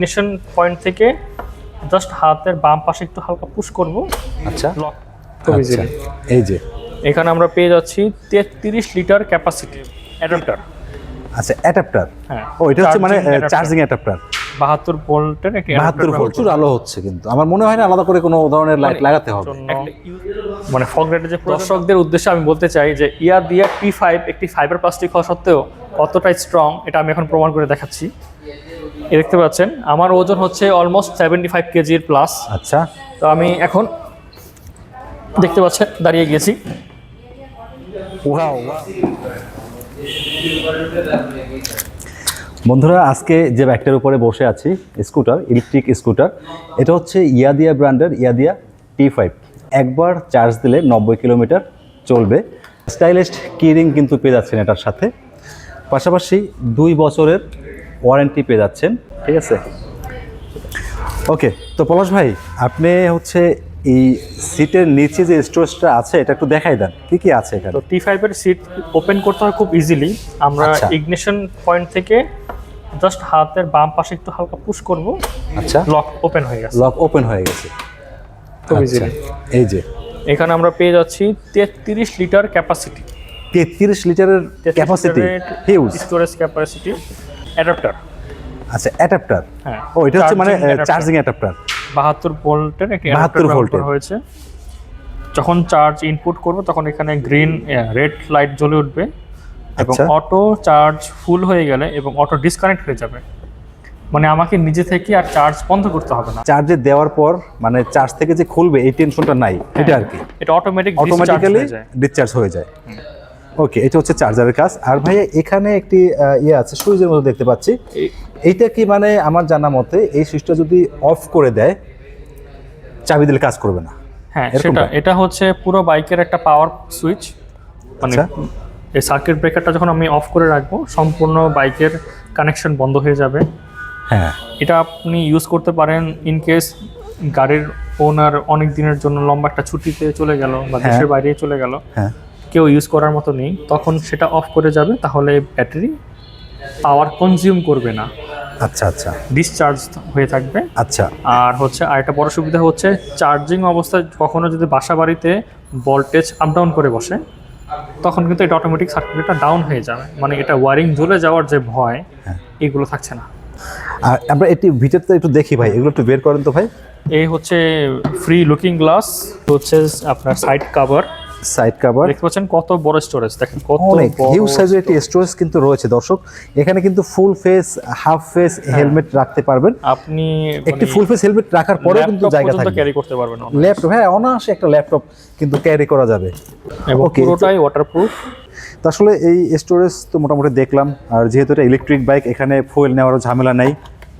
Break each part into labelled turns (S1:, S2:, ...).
S1: Ignition point থেকে just হাতের বাম পাশে একটু হালকা পুশ করব।
S2: আচ্ছা।
S1: লক
S2: আচ্ছা। এই যে।
S1: এখানে আমরা পেয়ে যাচ্ছি তেত্রিশ লিটার ক্যাপাসিটি অ্যাডাপ্টার
S2: আচ্ছা অ্যাডাপ্টার
S1: হ্যাঁ।
S2: ও এটা হচ্ছে মানে চার্জিং অ্যাডাপ্টার
S1: বাহাত্তর ভোল্টের একটি
S2: বাহাত্তর
S1: adapter
S2: প্রচুর আলো হচ্ছে কিন্তু। আমার মনে হয় না আলাদা করে কোনো ধরনের লাইট লাগাতে হবে।
S1: মানে ফগ লাইটের যে দর্শকদের উদ্দেশ্যে আমি বলতে চাই যে ইয়ার দিয়া টি ফাইভ একটি ফাইবার প্লাস্টিক হওয়া সত্ত্বেও কতটা স্ট্রং এটা আমি এখন প্রমাণ করে দেখাচ্ছি। এ দেখতে পাচ্ছেন আমার ওজন হচ্ছে অলমোস্ট সেভেন্টি ফাইভ কেজির প্লাস
S2: আচ্ছা।
S1: তো আমি এখন দেখতে পাচ্ছেন দাঁড়িয়ে গেছি
S2: বন্ধুরা আজকে যে ব্যাগটার উপরে বসে আছি স্কুটার ইলেকট্রিক স্কুটার এটা হচ্ছে ইয়াদিয়া ব্র্যান্ডের ইয়াদিয়া টি ফাইভ একবার চার্জ দিলে নব্বই কিলোমিটার চলবে। স্টাইলিস্ট কিরিং কিন্তু পেয়ে যাচ্ছেন এটার সাথে। পাশাপাশি দুই বছরের ওয়ারেন্টি পেয়ে যাচ্ছেন ঠিক আছে? ওকে তো পলাশ ভাই আপনি হচ্ছে এই সিটের নিচে যে স্টোরেজটা আছে এটা একটু দেখাই দেন কি কি আছে এখানে?
S1: তো টি ফাইভের সিট ওপেন করতে হয় খুব ইজিলি আমরা
S2: আচ্ছা।
S1: ইগনিশন পয়েন্ট থেকে জাস্ট হাতের বাম পাশে একটু হালকা পুশ করব।
S2: আচ্ছা।
S1: লক ওপেন হয়ে গেছে।
S2: লক ওপেন হয়ে গেছে।
S1: খুব
S2: আচ্ছা,
S1: ইজিলি
S2: এই যে।
S1: এখানে আমরা পেয়ে যাচ্ছি তেত্রিশ লিটার ক্যাপাসিটি
S2: তেত্রিশ লিটারের capacity huge
S1: storage capacity adapter.
S2: আচ্ছা অ্যাডাপ্টার।
S1: হ্যাঁ
S2: ও এটা হচ্ছে মানে চার্জিং অ্যাডাপ্টার
S1: বাহাত্তর ভোল্টের একটি
S2: 72
S1: অ্যাডাপ্টার ব্যবহার
S2: ভোল্টের।
S1: হয়েছে। যখন চার্জ ইনপুট করব তখন এখানে গ্রিন রেড লাইট জ্বলে উঠবে এবং। অটো চার্জ ফুল হয়ে গেলে এবং অটো ডিসকানেক্ট হয়ে যাবে। মানে আমাকে নিজে থেকে আর চার্জ বন্ধ করতে হবে না।
S2: চার্জে দেওয়ার পর মানে চার্জ থেকে যে খুলবে এই টেনশনটা নাই। এটা আর কি।
S1: এটা অটোমেটিক
S2: অটোমেটিক্যালি
S1: হয়ে যায়।
S2: ডিসচার্জ হয়ে যায়। ওকে এটা হচ্ছে চার্জারের কাজ। আর ভাইয়া এখানে একটি ইয়ে আছে সুইচের মতো দেখতে পাচ্ছি।
S1: এই-
S2: এইটা কি মানে আমার জানা মতে এই সুইচটা যদি অফ করে দেয় চাবি দিলে কাজ করবে না?
S1: হ্যাঁ? সেটা এটা হচ্ছে পুরো বাইকের একটা পাওয়ার সুইচ মানে
S2: আচ্ছা।
S1: এই সার্কিট ব্রেকারটা যখন আমি অফ করে রাখব সম্পূর্ণ বাইকের কানেকশন বন্ধ হয়ে যাবে।
S2: হ্যাঁ।
S1: এটা আপনি ইউজ করতে পারেন ইন কেস গাড়ির ওনার অনেক দিনের জন্য লম্বা একটা ছুটিতে চলে গেল বা
S2: হ্যাঁ।
S1: দেশের বাইরে চলে গেল।
S2: হ্যাঁ।
S1: কেউ ইউজ করার মতো নেই তখন সেটা অফ করে যাবে তাহলে ব্যাটারি পাওয়ার কনজিউম করবে না।
S2: আচ্ছা আচ্ছা।
S1: ডিসচার্জ হয়ে থাকবে।
S2: আচ্ছা।
S1: আর হচ্ছে আরেকটা বড় সুবিধা হচ্ছে চার্জিং অবস্থায় কখনো যদি বাসা বাড়িতে ভোল্টেজ আপ ডাউন করে বসে তখন কিন্তু এটা অটোমেটিক সার্কিটটা ডাউন হয়ে যাবে। মানে এটা ওয়ারিং জ্বলে যাওয়ার যে ভয়
S2: হ্যাঁ।
S1: এগুলো থাকছে না।
S2: আর আমরা এটি ভিতরটা একটু দেখি ভাই এগুলো একটু বের করেন তো ভাই।
S1: এই হচ্ছে ফ্রি লুকিং গ্লাস হচ্ছে আপনার সাইড কভার
S2: সাইড কভার
S1: দেখতে পাচ্ছেন কত বড় স্টোরেজ দেখেন কত
S2: অনেক হিউজ সাইজের একটি স্টোরেজ কিন্তু রয়েছে দর্শক। এখানে কিন্তু full face half face helmet রাখতে পারবেন।
S1: আপনি
S2: একটি ফুল ফেস হেলমেট রাখার পরেও কিন্তু জায়গা থাকবে।
S1: ক্যারি করতে পারবেন
S2: ল্যাপটপ হ্যাঁ অনায়াসে একটা ল্যাপটপ কিন্তু ক্যারি করা যাবে। Okay,
S1: পুরোটাই ওয়াটারপ্রুফ
S2: তো আসলে এই স্টোরেজ তো মোটামুটি দেখলাম আর যেহেতু এটা ইলেকট্রিক বাইক এখানে ফুয়েল নেওয়ারও ঝামেলা নেই।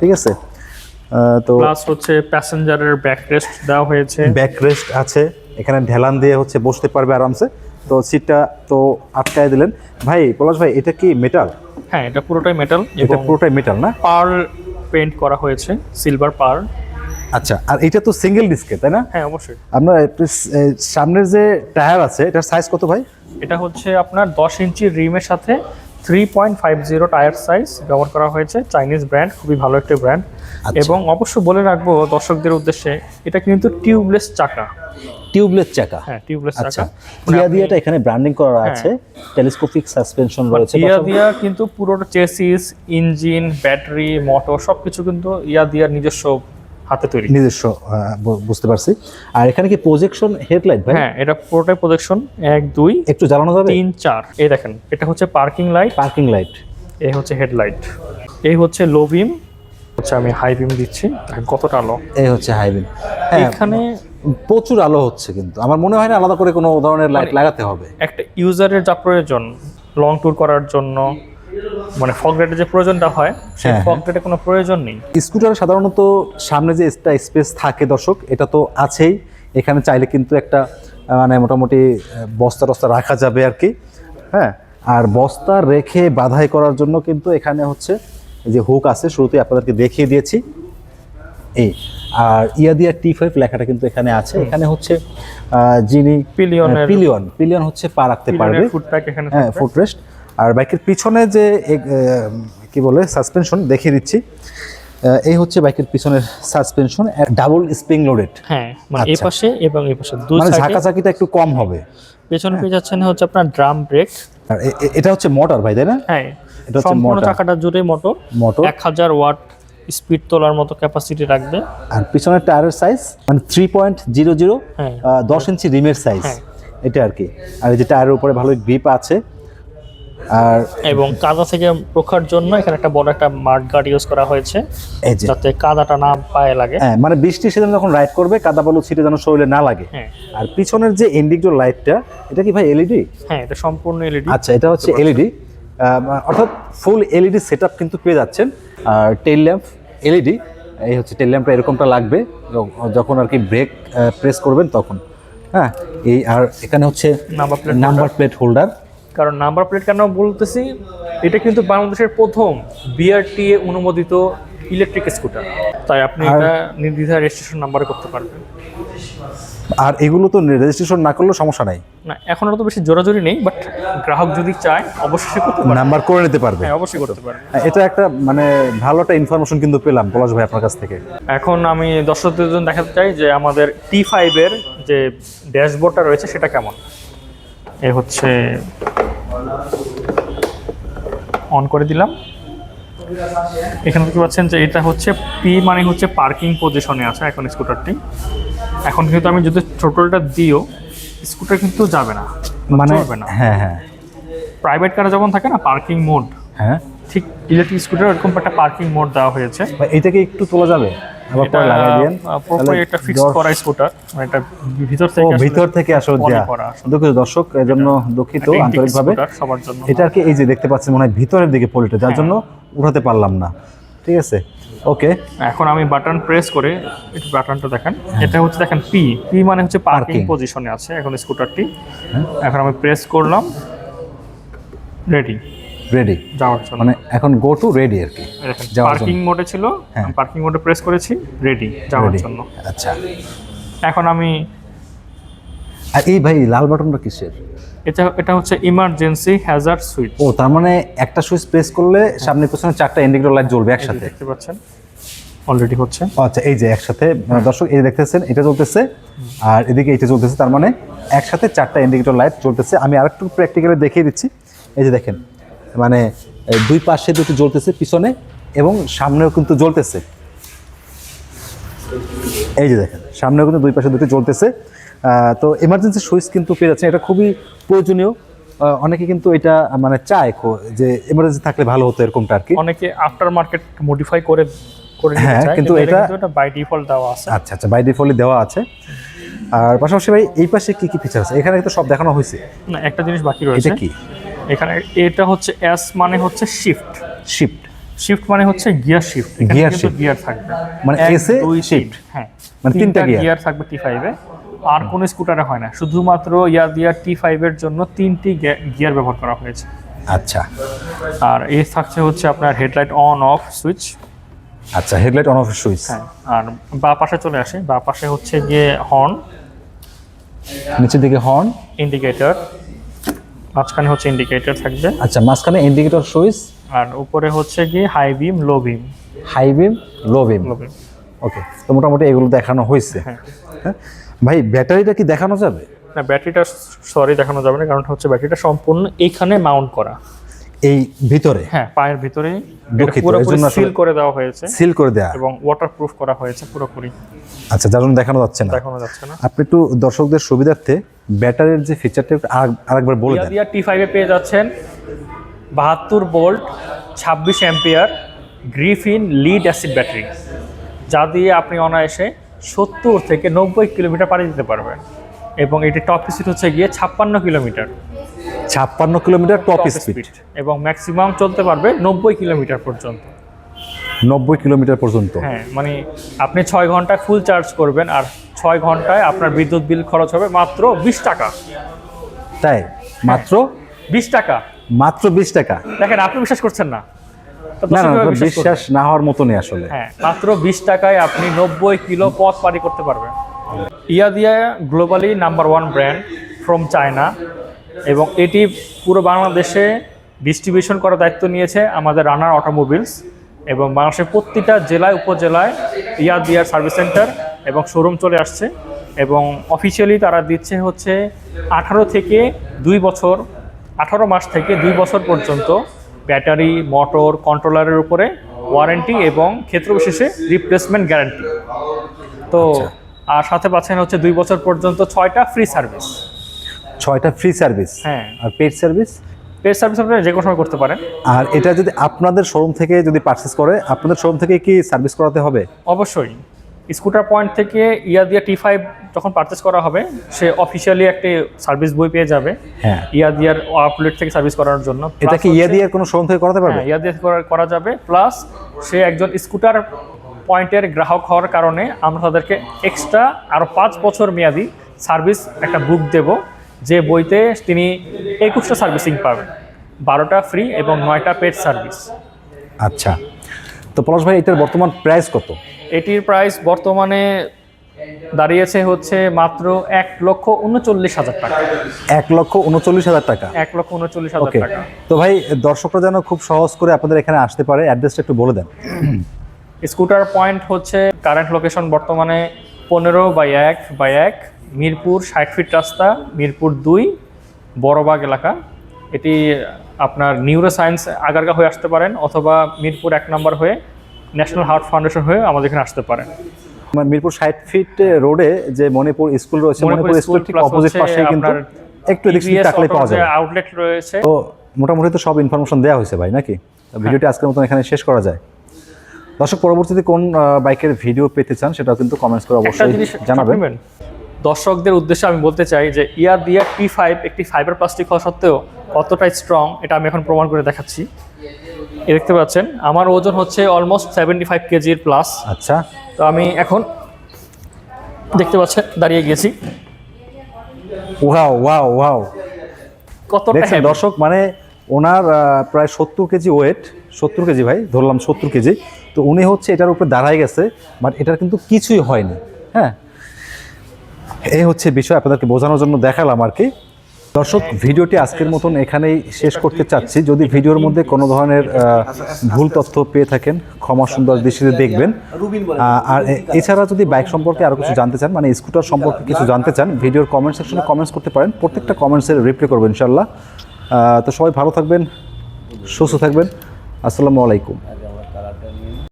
S2: ঠিক আছে? তো
S1: প্লাস হচ্ছে প্যাসেঞ্জারের ব্যাক রেস্ট দেওয়া হয়েছে।
S2: ব্যাক রেস্ট আছে। এখানে ঢেলান দিয়ে হচ্ছে বসতে পারবে আরামসে। তো সিটটা তো আটকায় দিলেন। ভাই পলাশ ভাই এটা কি মেটাল
S1: হ্যাঁ এটা পুরোটাই মেটাল
S2: এটা পুরোটাই মেটাল না?
S1: পার পেইন্ট করা হয়েছে সিলভার পার।
S2: আচ্ছা আর এটা তো সিঙ্গেল ডিস্কে তাই না?
S1: হ্যাঁ অবশ্যই।
S2: আপনার সামনের যে টায়ার আছে এটার সাইজ কত ভাই?
S1: এটা হচ্ছে আপনার দশ ইঞ্চি রিমের সাথে three point five zero tyre size ব্যবহার করা হয়েছে। চাইনিজ ব্র্যান্ড খুবই ভালো একটা ব্র্যান্ড
S2: আচ্ছা।
S1: এবং অবশ্য বলে রাখব দর্শকদের উদ্দেশ্যে এটা কিন্তু টিউবলেস চাকা।
S2: টিউবলেস চাকা
S1: হ্যাঁ টিউবলেস চাকা
S2: দিয়া দিয়াটা এখানে ব্র্যান্ডিং করা আছে টেলিস্কোপিক সাসপেনশন রয়েছে
S1: ইয়া দিয়া কিন্তু পুরো চেসিস ইঞ্জিন ব্যাটারি মোটর সবকিছু কিন্তু ইয়া দিয়ার নিজস্ব হাতে তৈরি।
S2: নিজস্ব বুঝতে পারছি। আর এখানে কি প্রজেকশন হেডলাইট ভাই?
S1: হ্যাঁ এটা পুরোটাই প্রজেকশন এক দুই
S2: একটু জ্বালানো যাবে?
S1: তিন চার। এই দেখেন এটা হচ্ছে পার্কিং লাইট
S2: পার্কিং লাইট
S1: এই হচ্ছে হেডলাইট এই হচ্ছে লো বিম হচ্ছে আমি হাই বিম দিচ্ছি। কতটা আলো
S2: এই হচ্ছে হাইবিন হ্যাঁ।
S1: এখানে
S2: প্রচুর আলো হচ্ছে কিন্তু। আমার মনে হয় না আলাদা করে কোনো ধরনের লাইট
S1: মানে-
S2: লাগাতে হবে।
S1: একটা ইউজারের যা প্রয়োজন লং ট্যুর করার জন্য মানে ফগ লাইটের যে প্রয়োজনটা হয় সেই
S2: হ্যাঁ,
S1: ফগ লাইটের কোনো প্রয়োজন নেই।
S2: স্কুটারে সাধারণত সামনে যে একটা স্পেস থাকে দর্শক এটা তো আছেই। এখানে চাইলে কিন্তু একটা মানে মোটামুটি বস্তা টস্তা রাখা যাবে আর কি। হ্যাঁ আর বস্তা রেখে বাধাই করার জন্য কিন্তু এখানে হচ্ছে এই যে হুক আছে শুরুতে আপনাদেরকে দেখিয়ে দিয়েছি। এই আর ইয়াদিয়া টি ফাইভ লেখাটা কিন্তু এখানে আছে। এখানে হচ্ছে যিনি
S1: পিলিয়ন
S2: পিলিয়ন পিলিয়ন হচ্ছে পা রাখতে পারবে। হ্যাঁ
S1: থাকবে।
S2: ফুটরেস্ট আর বাইকের পিছনে যে কি বলে সাসপেনশন দেখিয়ে দিচ্ছি। এই হচ্ছে বাইকের পিছনের সাসপেনশন ডাবল স্প্রিং লোডেড
S1: হ্যাঁ মানে এই
S2: আচ্ছা।
S1: পাশে এবং এই পাশে দুই
S2: মানে
S1: সাইডে
S2: ঝাঁকাঝাঁকিটা একটু কম হবে।
S1: পেছনে পেয়ে যাচ্ছেন হচ্ছে আপনার ড্রাম ব্রেক
S2: আর এটা হচ্ছে মোটর ভাই তাই না?
S1: হ্যাঁ
S2: এটা হচ্ছে motor।
S1: চাকাটা জুড়ে মোটর
S2: মোটর
S1: এক হাজার ওয়াট স্পিড তোলার মতো ক্যাপাসিটি রাখবে।
S2: আর পিছনের টায়ারের সাইজ মানে থ্রি পয়েন্ট জিরো জিরো দশ ইঞ্চি রিমের সাইজ
S1: হ্যাঁ।
S2: এটা আর কি। আর এই যে টায়ারের উপরে ভালো গ্রিপ আছে। আর
S1: এবং কাদা থেকে রক্ষার জন্য এখানে একটা বড় একটা মাঠ গার্ড ইউজ করা হয়েছে। যাতে কাদাটা না পায়ে লাগে।
S2: হ্যাঁ মানে বৃষ্টি সেদিন যখন রাইড করবে কাদা বালু ছিটে যেন শরীরে না লাগে।
S1: হ্যাঁ।
S2: আর পিছনের যে ইন্ডিকেটর লাইটটা এটা কি ভাই এলইডি
S1: হ্যাঁ এটা সম্পূর্ণ এলইডি
S2: আচ্ছা এটা হচ্ছে এলইডি অর্থাৎ ফুল এলইডি সেট কিন্তু পেয়ে যাচ্ছেন। আর টেল ল্যাম্প এলইডি এই হচ্ছে টেল ল্যাম্পটা এরকমটা লাগবে। যখন আর কি ব্রেক প্রেস করবেন তখন। হ্যাঁ এই আর এখানে হচ্ছে
S1: number plate
S2: number plate holder
S1: কারণ নাম্বার প্লেট কেন বলতেছি? এটা কিন্তু বাংলাদেশের প্রথম বিআরটিএ অনুমোদিত ইলেকট্রিক স্কুটার তাই আপনি এটা নির্দ্বিধায় রেজিস্ট্রেশন নাম্বারে করতে পারবেন।
S2: আর এগুলো তো রেজিস্ট্রেশন না করলেও সমস্যা নাই।
S1: না এখন তো বেশি জোরাজোরি নেই বাট গ্রাহক যদি চায় অবশ্যই করতে পারবে।
S2: নাম্বার করে নিতে পারবে।
S1: হ্যাঁ অবশ্যই করতে পারবে।
S2: হ্যাঁ, এটা একটা মানে ভালো একটা ইনফরমেশন কিন্তু পেলাম পলাশ ভাই আপনার কাছ থেকে।
S1: এখন আমি দর্শকদের জন্য দেখাতে চাই যে আমাদের টি ফাইভের যে ড্যাশবোর্ডটা রয়েছে সেটা কেমন? এ হচ্ছে অন করে দিলাম। এখানে দেখতে পাচ্ছেন যে এটা হচ্ছে পি মানে হচ্ছে পার্কিং পজিশনে আছে এখন স্কুটারটি এখন কিন্তু আমি যদি টোটালটা দিও স্কুটার কিন্তু যাবে না
S2: মানে
S1: না।
S2: হ্যাঁ হ্যাঁ।
S1: প্রাইভেট কারে যেমন থাকে না পার্কিং মোড
S2: হ্যাঁ।
S1: ঠিক ইলেকট্রিক স্কুটার এরকম একটা পার্কিং মোড দেওয়া হয়েছে।
S2: ভাই, এটাকে একটু তোলা যাবে? আবার পরে লাগাই দিয়েন
S1: পুরোপুরি একটা ফিক্স করা স্কুটার মানে এটা ভিতর থেকে
S2: ভিতর থেকে আসলে দেয়া। দুঃখিত দর্শক এর জন্য দুঃখিত আন্তরিকভাবে।
S1: সবার জন্য।
S2: এটা আর কি এই যে দেখতে পাচ্ছেন মনে হয় ভিতরের দিকে পলিটা যার
S1: হ্যাঁ।
S2: জন্য উঠাতে পারলাম না। ঠিক আছে? ওকে
S1: এখন আমি বাটন প্রেস করে একটু বাটনটা দেখেন। এটা হচ্ছে দেখেন পি পি মানে হচ্ছে পার্কিং। পজিশনে আছে এখন স্কুটারটি
S2: হ্যাঁ।
S1: এখন আমি প্রেস করলাম। রেডি
S2: রেডি
S1: যাওয়ার জন্য।
S2: মানে এখন গো টু রেডি আর কি।
S1: পার্কিং মোডে ছিল। পার্কিং মোডে প্রেস করেছি রেডি যাওয়ার জন্য।
S2: আচ্ছা।
S1: এখন আমি
S2: আর এই ভাই লাল বাটনটা কিসের?
S1: এটা এটা হচ্ছে ইমার্জেন্সি হ্যাজার্ড সুইচ
S2: ও তার মানে একটা সুইচ প্রেস করলে সামনে পিছনে চারটা ইন্ডিকেটর লাইট জ্বলবে একসাথে।
S1: দেখতে পাচ্ছেন অলরেডি হচ্ছে।
S2: আচ্ছা এই যে একসাথে দর্শক এই দেখতেছেন এটা চলতেছে আর এদিকে এটা চলতেছে তার মানে একসাথে চারটা ইন্ডিকেটর লাইট চলতেছে আমি আরেকটু প্র্যাকটিক্যালি দেখিয়ে দিচ্ছি। এই যে দেখেন মানে দুই পাশে দুটো জ্বলতেছে পিছনে এবং সামনেও কিন্তু জ্বলতেছে। এই যে দেখেন সামনেও কিন্তু দুই পাশে দুটো জ্বলতেছে। তো এমার্জেন্সি সুইচ কিন্তু পেয়ে যাচ্ছে এটা খুবই প্রয়োজনীয়। অনেকে কিন্তু এটা মানে চায় যে এমার্জেন্সি থাকলে ভালো হতো এরকমটা আর কি।
S1: অনেকে আফটার মার্কেট মডিফাই করে করে
S2: হ্যাঁ, কিন্তু এটা-
S1: বাই ডিফল্ট দেওয়া আছে।
S2: আচ্ছা আচ্ছা বাই ডিফল্টে দেওয়া আছে। আর পাশাপাশি ভাই এই পাশে কি কি ফিচার আছে? এখানে তো সব দেখানো হয়েছে।
S1: না একটা জিনিস বাকি রয়েছে।
S2: এটা কি?
S1: এখানে এটা হচ্ছে এস মানে হচ্ছে শিফট
S2: শিফট
S1: শিফট মানে হচ্ছে gear shift gear shift gear থাকবে।
S2: মানে S এ shift।
S1: হ্যাঁ
S2: মানে তিনটা।
S1: গিয়ার থাকবে টি ফাইভে আর কোনো স্কুটারে হয় না। শুধুমাত্র ইয়াদিয়া টি ফাইভের জন্য তিনটি গিয়ার ব্যবহার করা হয়েছে।
S2: আচ্ছা।
S1: আর এ থাকছে হচ্ছে আপনার হেডলাইট অন অফ সুইচ।
S2: আচ্ছা হেডলাইট অন অফ সুইচ।
S1: হ্যাঁ আর বা পাশে চলে আসে। বা পাশে হচ্ছে গিয়ে হর্ন
S2: নিচের দিকে হর্ন
S1: ইন্ডিকেটর মাঝখানে হচ্ছে ইন্ডিকেটর থাকবে।
S2: আচ্ছা মাঝখানে ইন্ডিকেটর সুইচ।
S1: আর উপরে হচ্ছে গিয়ে high beam low beam
S2: high beam low beam
S1: low beam
S2: okay তো মোটামুটি এগুলো দেখানো হয়েছে।
S1: হ্যাঁ।
S2: হ্যাঁ? ভাই ব্যাটারিটা কি দেখানো যাবে?
S1: না ব্যাটারিটা সরি দেখানো যাবে না কারণ হচ্ছে ব্যাটারিটা সম্পূর্ণ এইখানে মাউন্ট করা।
S2: এই ভিতরে?
S1: হ্যাঁ পায়ের ভিতরে। পুরোপুরি সিল করে দেওয়া হয়েছে।
S2: সিল করে দেওয়া
S1: এবং ওয়াটারপ্রুফ করা হয়েছে পুরোপুরি।
S2: আচ্ছা যার জন্য দেখানো যাচ্ছে না।
S1: দেখানো যাচ্ছে না।
S2: আপনি একটু দর্শকদের সুবিধার্থে ব্যাটারির যে ফিচারটা একটু আরেকবার বলে দেন।
S1: টি ফাইভে পেয়ে যাচ্ছেন বাহাত্তর ভোল্ট ছাব্বিশ ampere Griffin lead acid battery যা দিয়ে আপনি অনায়াসে সত্তর থেকে নব্বই কিলোমিটার পাড়ি দিতে পারবেন। এবং এটি টপ স্পিড হচ্ছে গিয়ে ছাপ্পান্ন কিলোমিটার।
S2: ছাপ্পান্ন কিলোমিটার টপ স্পিড
S1: স্পিড এবং ম্যাক্সিমাম চলতে পারবে নব্বই কিলোমিটার পর্যন্ত।
S2: নব্বই কিলোমিটার পর্যন্ত।
S1: হ্যাঁ মানে আপনি ছয় ঘন্টায় ফুল চার্জ করবেন আর ছয় ঘন্টায় আপনার বিদ্যুৎ বিল খরচ হবে মাত্র বিশ টাকা।
S2: তাই? মাত্র?
S1: বিশ টাকা।
S2: মাত্র বিশ টাকা।
S1: দেখেন আপনি বিশ্বাস করছেন না। বিশ্বাস
S2: না হওয়ার মতনই আসলে।
S1: হ্যাঁ মাত্র বিশ টাকায় আপনি নব্বই কিলো পথ পাড়ি করতে পারবেন। Yadea globally number one brand from China এবং এটি পুরো বাংলাদেশে ডিস্ট্রিবিউশন করার দায়িত্ব নিয়েছে আমাদের রানার অটোমোবিলস এবং বাংলাদেশের প্রতিটা জেলায় উপজেলায় ইয়ার দিয়ার সার্ভিস সেন্টার এবং শোরুম চলে আসছে এবং অফিসিয়ালি তারা দিচ্ছে হচ্ছে আঠারো থেকে দুই বছর আঠারো মাস থেকে দুই বছর পর্যন্ত ব্যাটারি মোটর কন্ট্রোলারের উপরে ওয়ারেন্টি এবং ক্ষেত্র বিশেষে রিপ্লেসমেন্ট গ্যারান্টি তো আর সাথে পাচ্ছেন হচ্ছে দুই বছর পর্যন্ত ছয়টা ফ্রি সার্ভিস
S2: ছয়টা ফ্রি সার্ভিস
S1: হ্যাঁ।
S2: আর পেড সার্ভিস
S1: পেড সার্ভিস আপনারা যে কোনো সময় করতে পারেন।
S2: আর এটা যদি আপনাদের শোরুম থেকে যদি পারচেস করে আপনাদের শোরুম থেকে কি সার্ভিস করাতে হবে?
S1: অবশ্যই। স্কুটার পয়েন্ট থেকে ইয়া দিয়া টি ফাইভ যখন পারচেস করা হবে সে অফিসিয়ালি একটি সার্ভিস বই পেয়ে যাবে
S2: হ্যাঁ।
S1: ইয়া দিয়ার আউটলেট থেকে সার্ভিস করানোর জন্য।
S2: এটা কি ইয়ে দিয়ে কোনো শোরুম থেকে করাতে পারবে?
S1: হ্যাঁ ইয়া দিয়ে করা- করা যাবে। প্লাস সে একজন স্কুটার পয়েন্টের গ্রাহক হওয়ার কারণে আমরা তাদেরকে এক্সট্রা আরও পাঁচ বছর মেয়াদি সার্ভিস একটা বুক দেব যে বইতে তিনি একুশটা সার্ভিসিং পাবেন। বারোটা ফ্রি এবং নয়টা পেড সার্ভিস
S2: আচ্ছা। তো পলাশ ভাই এটার বর্তমান প্রাইস কত?
S1: এটির প্রাইস বর্তমানে দাঁড়িয়েছে হচ্ছে মাত্র এক লক্ষ উনচল্লিশ হাজার টাকা।
S2: এক লক্ষ উনচল্লিশ হাজার টাকা?
S1: এক লক্ষ উনচল্লিশ হাজার টাকা।
S2: তো ভাই দর্শকরা যেন খুব সহজ করে আপনাদের এখানে আসতে পারে অ্যাড্রেসটা একটু বলে দেন।
S1: স্কুটার পয়েন্ট হচ্ছে কারেন্ট লোকেশন বর্তমানে পনেরো বাই এক বাই এক মিরপুর ষাট ফিট রাস্তা মিরপুর দুই বড়বাগ এলাকা। এটি আপনার নিউরো সায়েন্স আগারগা হয়ে আসতে পারেন অথবা মিরপুর এক নম্বর হয়ে ন্যাশনাল হার্ট ফাউন্ডেশন হয়ে আমাদের এখানে আসতে পারেন।
S2: আমার মিরপুর ষাট ফিট রোডে যে মণিপুর স্কুল রয়েছে মণিপুর স্কুল ঠিক অপোজিট পাশে কিন্তু একটু এদিক তাকলে পাওয়া যাবে।
S1: আউটলেট রয়েছে।
S2: তো মোটামুটি তো সব ইনফরমেশন দেওয়া হয়েছে ভাই নাকি? ভিডিওটি আজকের মতন এখানে শেষ করা যায়। দর্শক পরবর্তীতে কোন বাইকের ভিডিও পেতে চান সেটাও কিন্তু কমেন্টস করে অবশ্যই জানাবেন।
S1: দর্শকদের উদ্দেশ্যে আমি বলতে চাই যে ইয়ার দিয়া টি ফাইভ একটি ফাইবার প্লাস্টিক হওয়া সত্ত্বেও কতটাই স্ট্রং এটা আমি এখন প্রমাণ করে দেখাচ্ছি। দেখতে পাচ্ছেন আমার ওজন হচ্ছে অলমোস্ট সেভেন্টি ফাইভ কেজির প্লাস
S2: আচ্ছা।
S1: তো আমি এখন দেখতে পাচ্ছেন দাঁড়িয়ে গেছি।
S2: ওয়াও ওয়াও ওয়াও
S1: কতটা heavy।
S2: দর্শক মানে ওনার প্রায় সত্তর কেজি ওয়েট সত্তর কেজি ভাই ধরলাম সত্তর কেজি তো উনি হচ্ছে এটার উপরে দাঁড়ায় গেছে বাট এটার কিন্তু কিছুই হয়নি হ্যাঁ। এই হচ্ছে বিষয় আপনাদেরকে বোঝানোর জন্য দেখালাম আর কি। দর্শক, ভিডিওটি আজকের মতন এখানেই শেষ করতে চাচ্ছি। যদি ভিডিওর মধ্যে কোনো ধরনের ভুল তথ্য পেয়ে থাকেন, ক্ষমা সুন্দর দৃষ্টিতে দেখবেন। আর এছাড়া যদি বাইক সম্পর্কে আরও কিছু জানতে চান মানে স্কুটার সম্পর্কে কিছু জানতে চান, ভিডিওর কমেন্ট সেকশনে কমেন্টস করতে পারেন। প্রত্যেকটা কমেন্টসের রিপ্লাই করব ইনশাল্লাহ তো সবাই ভালো থাকবেন, সুস্থ থাকবেন। আসসালামু আলাইকুম।